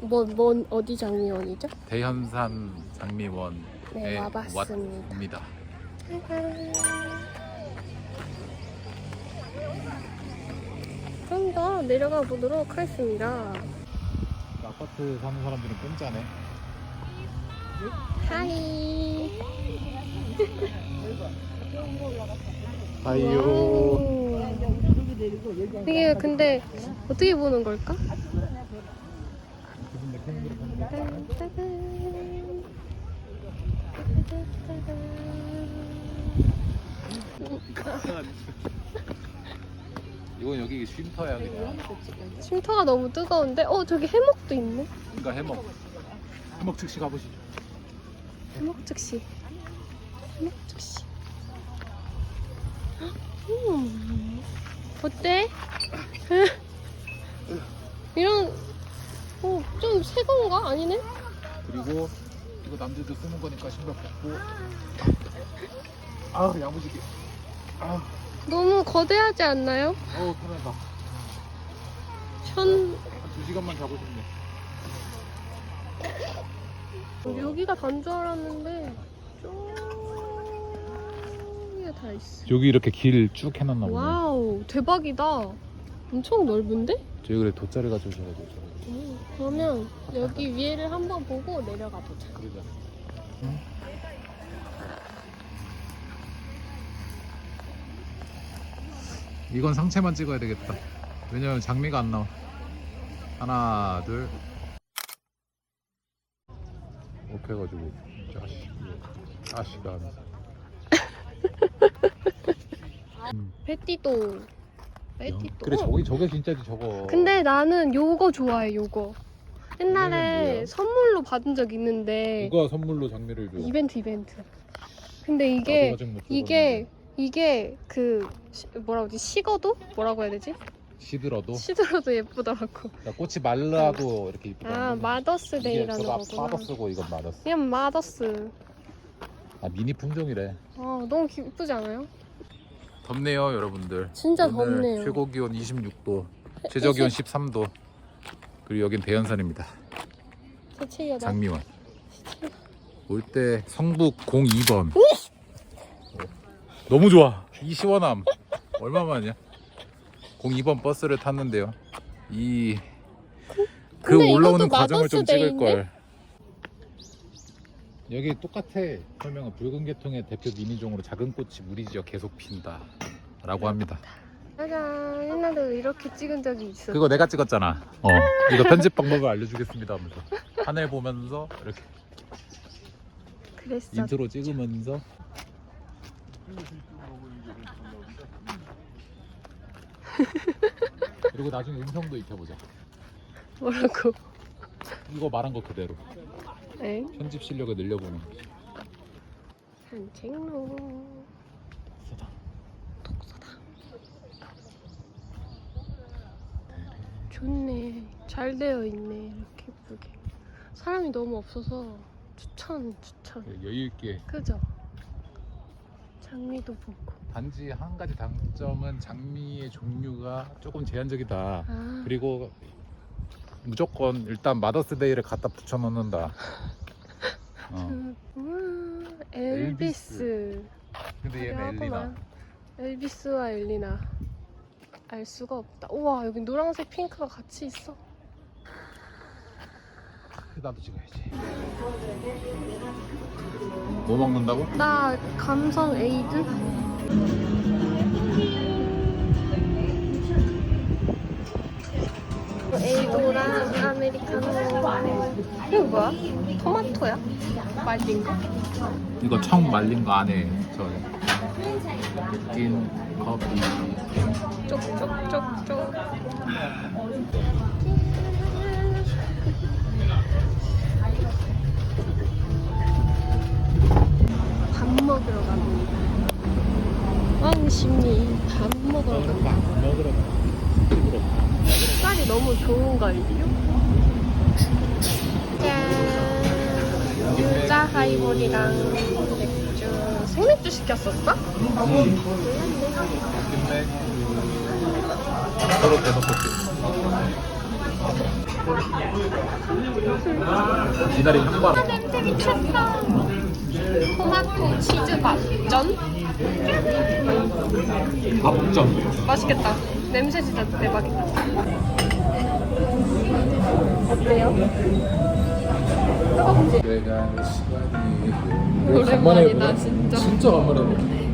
뭐, 뭔 어디 장미원이죠? 대현산 장미원에 네, 와봤습니다. 왔습니다. 좀 더 내려가 보도록 하겠습니다. 아파트 사는 사람들은 공짜네. 하이. 아이요. 와우. 이게 근데 어떻게 보는 걸까? 이건 여기 쉼터야 그냥. 쉼터가 너무 뜨거운데? 어 저기 해먹도 있네. 그러니까 해먹. 해먹 즉시 가보시죠. 해먹 즉시. 해먹 즉시. 음. 어때? 이런 어, 좀 새 건가? 아니네? 그리고 이거 남자들 쓰는 거니까 신발 벗고. 아 야무지게. 아, 너무 거대하지 않나요? 어우 편하다. 현두 시간만 자고 싶네. 여기가 단 줄 알았는데 저기에 다 있어. 여기 이렇게 길 쭉 해놨나 보네. 와우 대박이다. 엄청 넓은데? 저희 그래 돗자리 가져오셔가지고. 음, 그러면 여기 위에를 한번 보고 내려가 보자. 그러자. 이건 상체만 찍어야 되겠다. 왜냐면 장미가 안 나와. 하나, 둘. 이렇게 해가지고 자식, 자식아. 하면서. 음, 베티도. 베티도. 그래 저게 저게 진짜지 저거. 근데 나는 요거 좋아해 요거. 이거는 옛날에 뭐야? 선물로 받은 적 있는데 누가 선물로 장미를 줘? 이벤트 이벤트. 근데 나도 이게 아직 못 이게 이게 그 시- 뭐라고 하지 식어도 뭐라고 해야 되지? 시들어도 시들어도 예쁘더라고. 그러니까 꽃이 말라도 이렇게 이쁘다. 아 마더스 데이라는 거구나. 파더 쓰고 이건 마더스. 그냥 마더스. 아 미니 품종이래. 아 너무 기- 이쁘지 않아요? 덥네요 여러분들. 진짜 오늘 덥네요. 최고 기온 26도, 최저 기온 13도. 그리고 여긴 대연산입니다. 대체이다. 장미원. 올 때 성북 02번. 너무 좋아. 이 시원함. 얼마만이야? 02번 버스를 탔는데요. 이 그 근데 올라오는 이것도 과정을 좀 마더스 찍을 걸. 여기 똑같아. 설명은 붉은 계통의 대표 미니종으로 작은 꽃이 무리 지어 계속 핀다 라고 합니다. 짜잔 옛날에 이렇게 찍은 적이 있어. 그거 내가 찍었잖아. 어. 이거 편집 방법을 알려주겠습니다 하면서 하늘 보면서 이렇게 그랬어. 인트로 찍으면서 그리고 나중에 음성도 익혀보자. 뭐라고? 이거 말한 거 그대로 에? 편집 실력을 늘려보는. 산책로. 쓰다. 독서다. 좋네. 잘 되어 있네. 이렇게 예쁘게. 사람이 너무 없어서 추천 추천. 여유 있게. 그죠? 장미도 보고. 단지 한 가지 단점은 장미의 종류가 조금 제한적이다. 아. 그리고 무조건 일단 마더스데이를 갖다 붙여 놓는다. 어. 그, 우와, 엘비스. 근데 얘는 화려하구만. 엘리나. 엘비스와 엘리나. 알 수가 없다. 우와 여기 노란색 핑크가 같이 있어. 나도 찍어야지. 뭐 먹는다고? 나 감성 에이드. 에이도랑 아메리카노. 이거 뭐야? 토마토야? 말린 거? 이거 청 말린 거 안에 저 느낀 커피. 쪽쪽쪽쪽. 밥 먹으러 갑니다. 왕심리 밥 먹으러 갑니다. 먹으러 색깔이 너무 좋은걸요? 짠! 유자 하이볼이랑 맥주. 생맥주 시켰었어? 서로 대놓고 기다린 한발 냄새 미쳤다. 토마토 치즈 밥 전? 밥전 맛있겠다. 냄새 진짜 대박이다. 어때요? 내가 시간이 오랜만이다, 진짜. 진짜 간만에